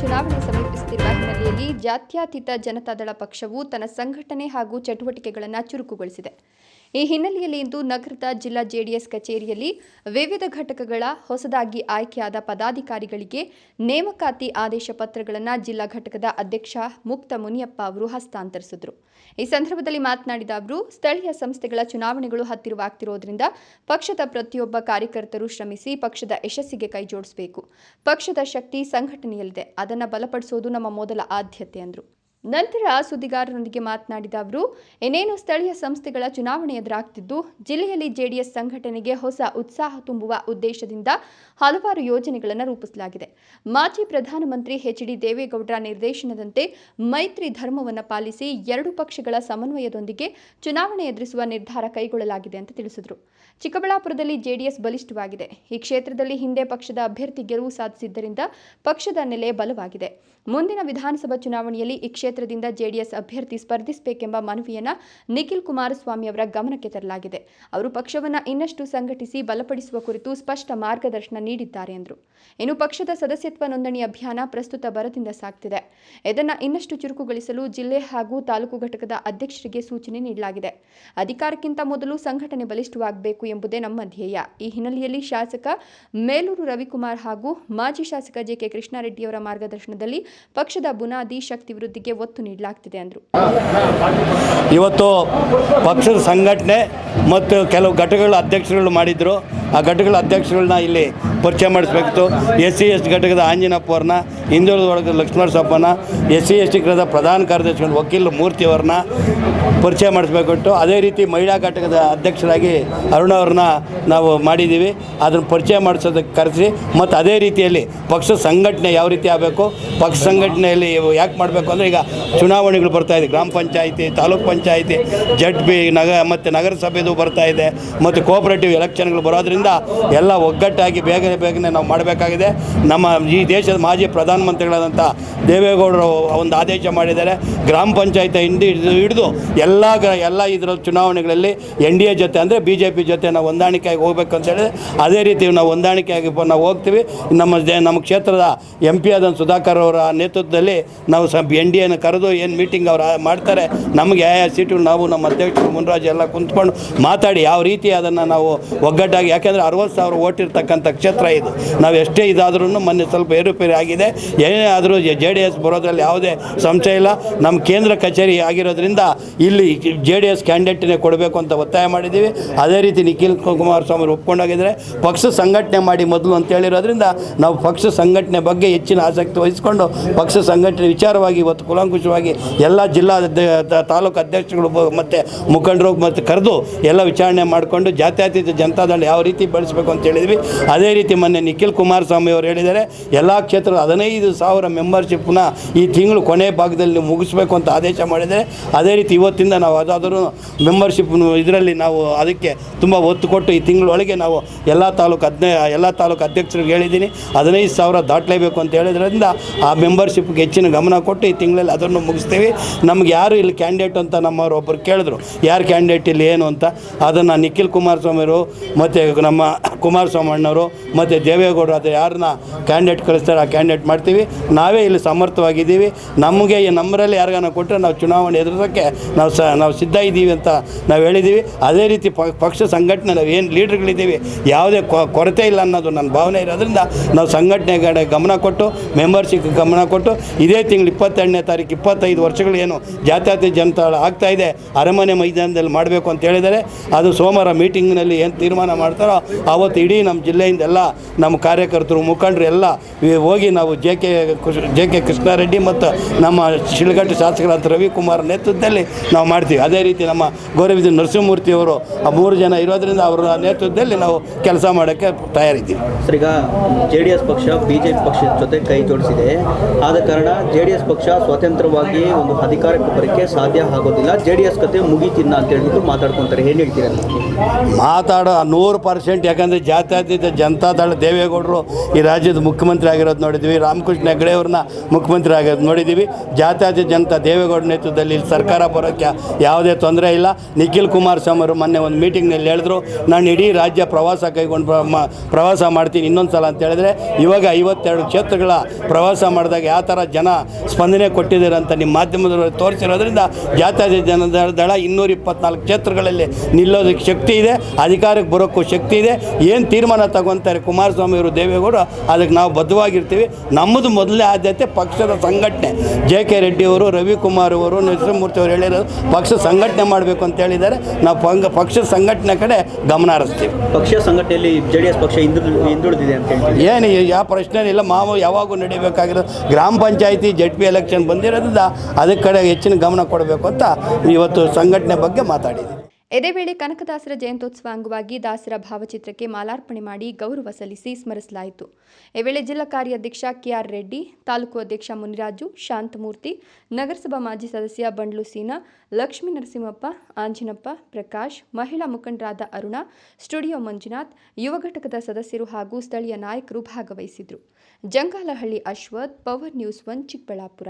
ಚುನಾವಣೆ ಸಮೀಪಿಸುತ್ತಿರುವ ಹಿನ್ನೆಲೆಯಲ್ಲಿ ಜಾತ್ಯತೀತ ಜನತಾದಳ ಪಕ್ಷವು ತನ್ನ ಸಂಘಟನೆ ಹಾಗೂ ಚಟುವಟಿಕೆಗಳನ್ನು ಚುರುಕುಗೊಳಿಸಿದೆ. ಈ ಹಿನ್ನೆಲೆಯಲ್ಲಿ ಇಂದು ನಗರದ ಜಿಲ್ಲಾ ಜೆಡಿಎಸ್ ಕಚೇರಿಯಲ್ಲಿ ವಿವಿಧ ಘಟಕಗಳ ಹೊಸದಾಗಿ ಆಯ್ಕೆಯಾದ ಪದಾಧಿಕಾರಿಗಳಿಗೆ ನೇಮಕಾತಿ ಆದೇಶ ಪತ್ರಗಳನ್ನು ಜಿಲ್ಲಾ ಘಟಕದ ಅಧ್ಯಕ್ಷ ಮುಕ್ತ ಮುನಿಯಪ್ಪ ಅವರು ಹಸ್ತಾಂತರಿಸಿದರು. ಈ ಸಂದರ್ಭದಲ್ಲಿ ಮಾತನಾಡಿದ ಅವರು, ಸ್ಥಳೀಯ ಸಂಸ್ಥೆಗಳ ಚುನಾವಣೆಗಳು ಹತ್ತಿರವಾಗ್ತಿರೋದ್ರಿಂದ ಪಕ್ಷದ ಪ್ರತಿಯೊಬ್ಬ ಕಾರ್ಯಕರ್ತರು ಶ್ರಮಿಸಿ ಪಕ್ಷದ ಯಶಸ್ಸಿಗೆ ಕೈಜೋಡಿಸಬೇಕು ಪಕ್ಷದ ಶಕ್ತಿ ಸಂಘಟನೆಯಲ್ಲಿದೆ. ಅದನ್ನು ಬಲಪಡಿಸೋದು ನಮ್ಮ ಮೊದಲ ಆದ್ಯತೆ ಎಂದರು ನಂತರ ಸುದ್ದಿಗಾರರೊಂದಿಗೆ ಮಾತನಾಡಿದ ಅವರು ಇನ್ನೇನು ಸ್ಥಳೀಯ ಸಂಸ್ಥೆಗಳ ಚುನಾವಣೆ ಎದುರಾಗ್ತಿದ್ದು, ಜಿಲ್ಲೆಯಲ್ಲಿ ಜೆಡಿಎಸ್ ಸಂಘಟನೆಗೆ ಹೊಸ ಉತ್ಸಾಹ ತುಂಬುವ ಉದ್ದೇಶದಿಂದ ಹಲವಾರು ಯೋಜನೆಗಳನ್ನು ರೂಪಿಸಲಾಗಿದೆ. ಮಾಜಿ ಪ್ರಧಾನಮಂತ್ರಿ ಎಚ್ ಡಿ ದೇವೇಗೌಡರ ನಿರ್ದೇಶನದಂತೆ ಮೈತ್ರಿ ಧರ್ಮವನ್ನು ಪಾಲಿಸಿ ಎರಡು ಪಕ್ಷಗಳ ಸಮನ್ವಯದೊಂದಿಗೆ ಚುನಾವಣೆ ಎದುರಿಸುವ ನಿರ್ಧಾರ ಕೈಗೊಳ್ಳಲಾಗಿದೆ ಅಂತ ತಿಳಿಸಿದರು. ಚಿಕ್ಕಬಳ್ಳಾಪುರದಲ್ಲಿ ಜೆಡಿಎಸ್ ಬಲಿಷ್ಠವಾಗಿದೆ. ಈ ಕ್ಷೇತ್ರದಲ್ಲಿ ಹಿಂದೆ ಪಕ್ಷದ ಅಭ್ಯರ್ಥಿ ಗೆಲುವು ಸಾಧಿಸಿದ್ದರಿಂದ ಪಕ್ಷದ ನೆಲೆ ಬಲವಾಗಿದೆ. ಮುಂದಿನ ವಿಧಾನಸಭಾ ಚುನಾವಣೆಯಲ್ಲಿ ಈ ಕ್ಷೇತ್ರದಿಂದ ಜೆಡಿಎಸ್ ಅಭ್ಯರ್ಥಿ ಸ್ಪರ್ಧಿಸಬೇಕೆಂಬ ಮನವಿಯನ್ನು ನಿಖಿಲ್ ಕುಮಾರಸ್ವಾಮಿ ಅವರ ಗಮನಕ್ಕೆ ತರಲಾಗಿದೆ. ಅವರು ಪಕ್ಷವನ್ನು ಇನ್ನಷ್ಟು ಸಂಘಟಿಸಿ ಬಲಪಡಿಸುವ ಕುರಿತು ಸ್ಪಷ್ಟ ಮಾರ್ಗದರ್ಶನ ನೀಡಿದ್ದಾರೆ ಎಂದರು. ಇನ್ನು ಪಕ್ಷದ ಸದಸ್ಯತ್ವ ನೋಂದಣಿ ಅಭಿಯಾನ ಪ್ರಸ್ತುತ ಬರದಿಂದ ಸಾಗ್ತಿದೆ. ಇದನ್ನು ಇನ್ನಷ್ಟು ಚುರುಕುಗೊಳಿಸಲು ಜಿಲ್ಲೆ ಹಾಗೂ ತಾಲೂಕು ಘಟಕದ ಅಧ್ಯಕ್ಷರಿಗೆ ಸೂಚನೆ ನೀಡಲಾಗಿದೆ. ಅಧಿಕಾರಕ್ಕಿಂತ ಮೊದಲು ಸಂಘಟನೆ ಬಲಿಷ್ಠವಾಗಬೇಕು ಎಂಬುದೇ ನಮ್ಮ ಧ್ಯೇಯ. ಈ ಹಿನ್ನೆಲೆಯಲ್ಲಿ ಶಾಸಕ ಮೇಲೂರು ರವಿಕುಮಾರ್ ಹಾಗೂ ಮಾಜಿ ಶಾಸಕ ಜೆಕೆ ಕೃಷ್ಣಾರೆಡ್ಡಿಯವರ ಮಾರ್ಗದರ್ಶನದಲ್ಲಿ ಪಕ್ಷದ ಬುನಾದಿ ಶಕ್ತಿ ವೃದ್ಧಿಗೆ ಒತ್ತು ನೀಡಲಾಗ್ತಿದೆ ಅಂದರು. ಇವತ್ತು ಪಕ್ಷದ ಸಂಘಟನೆ ಮತ್ತು ಕೆಲವು ಘಟಕಗಳ ಅಧ್ಯಕ್ಷರುಗಳು ಮಾಡಿದ್ರು. ಆ ಘಟಕಗಳ ಅಧ್ಯಕ್ಷಗಳನ್ನ ಇಲ್ಲಿ ಪರಿಚಯ ಮಾಡಿಸ್ಬೇಕಿತ್ತು. ಎಸ್ ಸಿ ಎಸ್ ಘಟಕದ ಆಂಜನಪ್ಪ ಅವ್ರನ್ನ ಹಿಂದುಳಿದ ವರ್ಗದ Lakshmana ಸಪ್ಪನ S C S T ಘಟಕದ ಪ್ರಧಾನ ಕಾರ್ಯದರ್ಶಿಗಳು ವಕೀಲ ಮೂರ್ತಿ ಅವ್ರನ್ನ ಪರಿಚಯ ಮಾಡಿಸ್ಬೇಕಿತ್ತು. ಅದೇ ರೀತಿ ಮಹಿಳಾ ಘಟಕದ ಅಧ್ಯಕ್ಷರಾಗಿ ಅರುಣ ಅವ್ರನ್ನ ನಾವು ಮಾಡಿದ್ದೀವಿ. ಅದನ್ನು ಪರಿಚಯ ಮಾಡಿಸೋದಕ್ಕೆ ಕರೆಸಿ ಮತ್ತು ಅದೇ ರೀತಿಯಲ್ಲಿ ಪಕ್ಷ ಸಂಘಟನೆ ಯಾವ ರೀತಿ ಆಗಬೇಕು ಪಕ್ಷ ಸಂಘಟನೆಯಲ್ಲಿ ಯಾಕೆ ಮಾಡಬೇಕು ಅಂದರೆ ಈಗ ಚುನಾವಣೆಗಳು ಬರ್ತಾ ಇದೆ, ಗ್ರಾಮ ಪಂಚಾಯಿತಿ, ತಾಲೂಕ್ ಪಂಚಾಯಿತಿ ಜಡ್ ಬಿ ನಗ ಮತ್ತು ನಗರಸಭೆದು ಬರ್ತಾ ಇದೆ ಮತ್ತು ಕೋಆಪರೇಟಿವ್ ಎಲೆಕ್ಷನ್ಗಳು ಬರೋದ್ರಿಂದ ಎಲ್ಲ ಒಗ್ಗಟ್ಟಾಗಿ ಬೇಗನೆ ಬೇಗನೆ ನಾವು ಮಾಡಬೇಕಾಗಿದೆ. ನಮ್ಮ ಈ ದೇಶದ ಮಾಜಿ ಪ್ರಧಾನಮಂತ್ರಿಗಳಾದಂಥ ದೇವೇಗೌಡರು ಒಂದು ಆದೇಶ ಮಾಡಿದ್ದಾರೆ. ಗ್ರಾಮ ಪಂಚಾಯತ್ ಹಿಂಡಿ ಹಿಡಿದು ಎಲ್ಲ ಎಲ್ಲ ಇದರ ಚುನಾವಣೆಗಳಲ್ಲಿ ಎನ್ ಡಿ ಎ ಜೊತೆ ಅಂದರೆ ಬಿ ಜೆ ಪಿ ಜೊತೆ ನಾವು ಹೊಂದಾಣಿಕೆಯಾಗಿ ಹೋಗಬೇಕು ಅಂತ ಹೇಳಿದ್ರೆ ಅದೇ ರೀತಿ ನಾವು ಹೊಂದಾಣಿಕೆಯಾಗಿ ನಾವು ಹೋಗ್ತೀವಿ. ನಮ್ಮ ನಮ್ಮ ಕ್ಷೇತ್ರದ ಎಂ ಪಿ ಆದ ಸುಧಾಕರ್ ಅವರ ನೇತೃತ್ವದಲ್ಲಿ ನಾವು ಸ ಎನ್ ಡಿ ಎನ ಕರೆದು ಏನು ಮೀಟಿಂಗ್ ಅವ್ರು ಮಾಡ್ತಾರೆ, ನಮಗೆ ಯಾವ ಸೀಟು ನಾವು ನಮ್ಮ ಅಧ್ಯಕ್ಷರು ಮುನ್ರಾಜ್ ಎಲ್ಲ ಕುಂತ್ಕೊಂಡು ಮಾತಾಡಿ ಯಾವ ರೀತಿ ಅದನ್ನು ನಾವು ಒಗ್ಗಟ್ಟಾಗಿ, ಯಾಕೆಂದರೆ ಅರವತ್ತು ಸಾವಿರ ಓಟಿರ್ತಕ್ಕಂಥ ಕ್ಷೇತ್ರ ಇದು. ನಾವು ಎಷ್ಟೇ ಇದಾದ್ರೂ ಮೊನ್ನೆ ಸ್ವಲ್ಪ ಏರುಪೇರು ಆಗಿದೆ. ಏನೇ ಆದರೂ ಜೆ ಡಿ ಎಸ್ ಬರೋದ್ರಲ್ಲಿ ಯಾವುದೇ ಸಂಶಯ ಇಲ್ಲ. ನಮ್ಮ ಕೇಂದ್ರ ಕಚೇರಿ ಆಗಿರೋದ್ರಿಂದ ಇಲ್ಲಿ ಜೆ ಡಿ ಎಸ್ ಕ್ಯಾಂಡಿಡೇಟ್ನೇ ಕೊಡಬೇಕು ಅಂತ ಒತ್ತಾಯ ಮಾಡಿದ್ದೀವಿ. ಅದೇ ರೀತಿ ನಿಖಿಲ್ ಕುಮಾರಸ್ವಾಮಿ ಸ್ವಾಮಿ ಒಪ್ಕೊಂಡೋಗಿದ್ದಾರೆ ಪಕ್ಷ ಸಂಘಟನೆ ಮಾಡಿ ಮೊದಲು ಅಂತ ಹೇಳಿರೋದ್ರಿಂದ ನಾವು ಪಕ್ಷ ಸಂಘಟನೆ ಬಗ್ಗೆ ಹೆಚ್ಚಿನ ಆಸಕ್ತಿ ವಹಿಸಿಕೊಂಡು ಪಕ್ಷ ಸಂಘಟನೆ ವಿಚಾರವಾಗಿ ಇವತ್ತು ಕುಲಂಕುಷವಾಗಿ ಎಲ್ಲ ಜಿಲ್ಲಾ ತಾಲೂಕು ಅಧ್ಯಕ್ಷಗಳು ಮತ್ತು ಮುಖಂಡರು ಮತ್ತು ಕರೆದು ಎಲ್ಲ ವಿಚಾರಣೆ ಮಾಡಿಕೊಂಡು ಜಾತ್ಯತೀತ ಜನತಾದಳ ಯಾವ ರೀತಿ ಬೆಳೆಸಬೇಕು ಅಂತ ಹೇಳಿದ್ವಿ. ಅದೇ ರೀತಿ ಮೊನ್ನೆ ನಿಖಿಲ್ ಕುಮಾರಸ್ವಾಮಿ ಅವರು ಹೇಳಿದ್ದಾರೆ, ಎಲ್ಲ ಕ್ಷೇತ್ರದ ಹದಿನೈದು ಸಾವಿರ ಮೆಂಬರ್ಶಿಪ್ನ ಈ ತಿಂಗಳು ಕೊನೆ ಭಾಗದಲ್ಲಿ ಮುಗಿಸ್ಬೇಕು ಅಂತ ಆದೇಶ ಮಾಡಿದರೆ ಅದೇ ರೀತಿ ಇವತ್ತಿಂದ ನಾವು ಅದಾದರೂ ಮೆಂಬರ್ಶಿಪ್ ಇದರಲ್ಲಿ ನಾವು ಅದಕ್ಕೆ ತುಂಬ ಒತ್ತು ಕೊಟ್ಟು ಈ ತಿಂಗಳೊಳಗೆ ನಾವು ಎಲ್ಲ ತಾಲೂಕು ಹದಿನೈ ಎಲ್ಲ ತಾಲೂಕು ಅಧ್ಯಕ್ಷರಿಗೆ ಹೇಳಿದ್ದೀನಿ, ಹದಿನೈದು ಸಾವಿರ ದಾಟಲೇಬೇಕು ಅಂತ ಹೇಳಿದ್ರಿಂದ ಆ ಮೆಂಬರ್ಶಿಪ್ಗೆ ಹೆಚ್ಚಿನ ಗಮನ ಕೊಟ್ಟು ಈ ತಿಂಗಳಲ್ಲಿ ಅದನ್ನು ಮುಗಿಸ್ತೀವಿ. ನಮ್ಗೆ ಯಾರು ಇಲ್ಲಿ ಕ್ಯಾಂಡಿಡೇಟ್ ಅಂತ ನಮ್ಮವರು ಒಬ್ಬರು ಕೇಳಿದ್ರು. ಯಾರು ಕ್ಯಾಂಡಿಡೇಟ್ ಇಲ್ಲಿ ಏನು ಅಂತ. ಅದನ್ನು ನಿಖಿಲ್ ಕುಮಾರಸ್ವಾಮಿಯವರು ಮತ್ತು ನಮ್ಮ ಕುಮಾರಸ್ವಾಮಿ ಅಣ್ಣವರು ಮತ್ತು ದೇವೇಗೌಡರು ಅದು ಯಾರನ್ನ ಕ್ಯಾಂಡಿಡೇಟ್ ಕಳಿಸ್ತಾರೆ ಆ ಕ್ಯಾಂಡಿಡೇಟ್ ಮಾಡ್ತೀವಿ. ನಾವೇ ಇಲ್ಲಿ ಸಮರ್ಥವಾಗಿದ್ದೀವಿ. ನಮಗೆ ಈ ನಮ್ಮರಲ್ಲಿ ಯಾರಿಗಾನ ಕೊಟ್ಟರೆ ನಾವು ಚುನಾವಣೆ ಎದುರಿಸೋಕ್ಕೆ ನಾವು ಸ, ನಾವು ಸಿದ್ಧ ಇದ್ದೀವಿ ಅಂತ ನಾವು ಹೇಳಿದ್ದೀವಿ. ಅದೇ ರೀತಿ ಪಕ್ಷ ಸಂಘಟನೆ ನಾವು ಏನು ಲೀಡ್ರ್ಗಳಿದ್ದೀವಿ ಯಾವುದೇ ಕೊರತೆ ಇಲ್ಲ ಅನ್ನೋದು ನನ್ನ ಭಾವನೆ ಇರೋದ್ರಿಂದ ನಾವು ಸಂಘಟನೆ ಗಮನ ಕೊಟ್ಟು ಮೆಂಬರ್ಶಿಪ್ ಗಮನ ಕೊಟ್ಟು, ಇದೇ ತಿಂಗಳು ಇಪ್ಪತ್ತೆರಡನೇ ತಾರೀಕು ಇಪ್ಪತ್ತೈದು ವರ್ಷಗಳು ಏನು ಜಾತ್ಯತೀತ ಜನತಾ ಆಗ್ತಾ ಇದೆ. ಅರಮನೆ ಮೈದಾನದಲ್ಲಿ ಮಾಡಬೇಕು ಅಂತ ಹೇಳಿದ್ದಾರೆ. ಅದು ಸೋಮವಾರ ಮೀಟಿಂಗ್ನಲ್ಲಿ ಏನು ತೀರ್ಮಾನ ಮಾಡ್ತಾರೋ ಆವತ್ತು ಇಡೀ ನಮ್ಮ ಜಿಲ್ಲೆಯಿಂದೆಲ್ಲ ನಮ್ಮ ಕಾರ್ಯಕರ್ತರು, ಮುಖಂಡರು ಎಲ್ಲ ಹೋಗಿ ನಾವು J K J K Krishnareddy ಮತ್ತು ನಮ್ಮ ಶಿಳಗಟ್ಟಿ ಶಾಸಕರಾದ ರವಿಕುಮಾರ್ ನೇತೃತ್ವದಲ್ಲಿ ನಾವು ಮಾಡ್ತೀವಿ. ಅದೇ ರೀತಿ ನಮ್ಮ ಗೌರವಿದ ನರಸಿಂಹಮೂರ್ತಿಯವರು ಆ ಮೂರು ಜನ ಇರೋದರಿಂದ ಅವರ ನೇತೃತ್ವದಲ್ಲಿ ನಾವು ಕೆಲಸ ಮಾಡೋಕ್ಕೆ ತಯಾರಿದ್ದೀವಿ. ಸರ್, ಈಗ ಜೆ ಡಿ ಎಸ್ ಪಕ್ಷ, ಬಿ ಜೆ ಪಿ ಪಕ್ಷದ ಜೊತೆ ಕೈ ಜೋಡಿಸಿದೆ. ಆದ ಕಾರಣ ಜೆ ಡಿ ಎಸ್ ಪಕ್ಷ ಸ್ವತಂತ್ರ ನಿರಂತರವಾಗಿ ಒಂದು ಅಧಿಕಾರಕ್ಕೆ ಬರೋಕ್ಕೆ ಸಾಧ್ಯ ಆಗೋದಿಲ್ಲ. ಜೆ ಡಿ ಎಸ್ ಕತೆ ಮುಗೀತಿನ್ನ ಅಂತ ಹೇಳ್ಬಿಟ್ಟು ಮಾತಾಡ್ಕೊತಾರೆ. ಏನು ಹೇಳ್ತೀರಾ? ಮಾತಾಡೋ ನೂರು ಪರ್ಸೆಂಟ್ ಯಾಕಂದರೆ ಜಾತ್ಯತೀತ ಜನತಾದಳ ದೇವೇಗೌಡರು ಈ ರಾಜ್ಯದ ಮುಖ್ಯಮಂತ್ರಿ ಆಗಿರೋದು ನೋಡಿದ್ವಿ. ರಾಮಕೃಷ್ಣ ಹೆಗಡೆ ಅವ್ರನ್ನ ಮುಖ್ಯಮಂತ್ರಿ ಆಗಿರೋದು ನೋಡಿದ್ದೀವಿ ಜಾತ್ಯಾತೀತ ಜನತಾ ದೇವೇಗೌಡ ನೇತೃತ್ವದಲ್ಲಿ ಇಲ್ಲಿ ಸರ್ಕಾರ ಬರೋಕ್ಕೆ ಯಾವುದೇ ತೊಂದರೆ ಇಲ್ಲ. ನಿಖಿಲ್ ಕುಮಾರಸ್ವಾಮಿ ಅವರು ಮೊನ್ನೆ ಒಂದು ಮೀಟಿಂಗ್ನಲ್ಲಿ ಹೇಳಿದ್ರು, ನಾನು ಇಡೀ ರಾಜ್ಯ ಪ್ರವಾಸ ಕೈಗೊಂಡು ಪ್ರವಾಸ ಮಾಡ್ತೀನಿ ಇನ್ನೊಂದು ಸಲ ಅಂತ ಹೇಳಿದ್ರೆ, ಇವಾಗ ಐವತ್ತೆರಡು ಕ್ಷೇತ್ರಗಳ ಪ್ರವಾಸ ಮಾಡಿದಾಗ ಯಾವ ಥರ ಜನ ಸ್ಪಂದನೆ ಕೊಟ್ಟಿದ್ದಾರೆ ಅಂತ ನಿಮ್ಮ ಮಾಧ್ಯಮದವರು ತೋರಿಸಿರೋದ್ರಿಂದ ಜಾತ್ಯತೀತ ಜನತಾ ದಳ ಇನ್ನೂರ ಇಪ್ಪತ್ನಾಲ್ಕು ಕ್ಷೇತ್ರಗಳಲ್ಲಿ ನಿಲ್ಲೋದಕ್ಕೆ ಶಕ್ತಿ ಇದೆ ಅಧಿಕಾರಕ್ಕೆ ಬರೋಕ್ಕೂ ಶಕ್ತಿ ಇದೆ. ಏನು ತೀರ್ಮಾನ ತಗೊತಾರೆ ಕುಮಾರಸ್ವಾಮಿ ಅವರು ದೇವೇಗೌಡ ಅದಕ್ಕೆ ನಾವು ಬದ್ಧವಾಗಿರ್ತೀವಿ. ನಮ್ಮದು ಮೊದಲೇ ಆದ್ಯತೆ ಪಕ್ಷದ ಸಂಘಟನೆ. ಜೆ ಕೆ ರೆಡ್ಡಿ ಅವರು ರವಿಕುಮಾರ್ ಅವರು ನರಸಿಂಹಮೂರ್ತಿ ಅವರು ಹೇಳಿರೋದು ಪಕ್ಷ ಸಂಘಟನೆ ಮಾಡಬೇಕು ಅಂತ ಹೇಳಿದ್ದಾರೆ. ನಾವು ಪಂಗ ಪಕ್ಷದ ಸಂಘಟನೆ ಕಡೆ ಗಮನ ಹರಿಸ್ತೀವಿ. ಪಕ್ಷ ಸಂಘಟನೆಯಲ್ಲಿ ಜೆ ಡಿ ಎಸ್ ಪಕ್ಷ ಹಿಂದುಳಿದು ಹಿಂದುಳಿದಿದೆ ಅಂತ ಏನು ಯಾವ ಪ್ರಶ್ನೆ ಇಲ್ಲ. ಮಾವು ಯಾವಾಗೂ ನಡಿಬೇಕಾಗಿರೋದು. ಗ್ರಾಮ ಪಂಚಾಯಿತಿ ಜೆಡ್ ಪಿ ಎಲೆಕ್ಷನ್ ಬಂದಿರೋದ್ರಿಂದ ಅದಕ್ಕೆ ಕಡೆ ಹೆಚ್ಚಿನ ಗಮನ ಕೊಡಬೇಕು ಅಂತ ಇವತ್ತು ಸಂಘಟನೆ ಬಗ್ಗೆ ಮಾತಾಡಿದೆ ಇದೇ ವೇಳೆ ಕನಕದಾಸರ ಜಯಂತ್ಯೋತ್ಸವ ಅಂಗವಾಗಿ ದಾಸರ ಭಾವಚಿತ್ರಕ್ಕೆ ಮಾಲಾರ್ಪಣೆ ಮಾಡಿ ಗೌರವ ಸಲ್ಲಿಸಿ ಸ್ಮರಿಸಲಾಯಿತು. ಈ ವೇಳೆ ಜಿಲ್ಲಾ ಕಾರ್ಯಾಧ್ಯಕ್ಷ ಕೆಆರ್ ರೆಡ್ಡಿ, ತಾಲೂಕು ಅಧ್ಯಕ್ಷ ಮುನಿರಾಜು, ಶಾಂತಮೂರ್ತಿ, ನಗರಸಭಾ ಮಾಜಿ ಸದಸ್ಯ ಬಂಡ್ಲು ಸೀನಾ, ಲಕ್ಷ್ಮೀ ನರಸಿಂಹಪ್ಪ, ಆಂಜನಪ್ಪ, ಪ್ರಕಾಶ್, ಮಹಿಳಾ ಮುಖಂಡರಾದ ಅರುಣ, ಸ್ಟುಡಿಯೋ ಮಂಜುನಾಥ್, ಯುವ ಘಟಕದ ಸದಸ್ಯರು ಹಾಗೂ ಸ್ಥಳೀಯ ನಾಯಕರು ಭಾಗವಹಿಸಿದ್ರು. Jangalahalli Ashwath, power news one Chikkaballapur.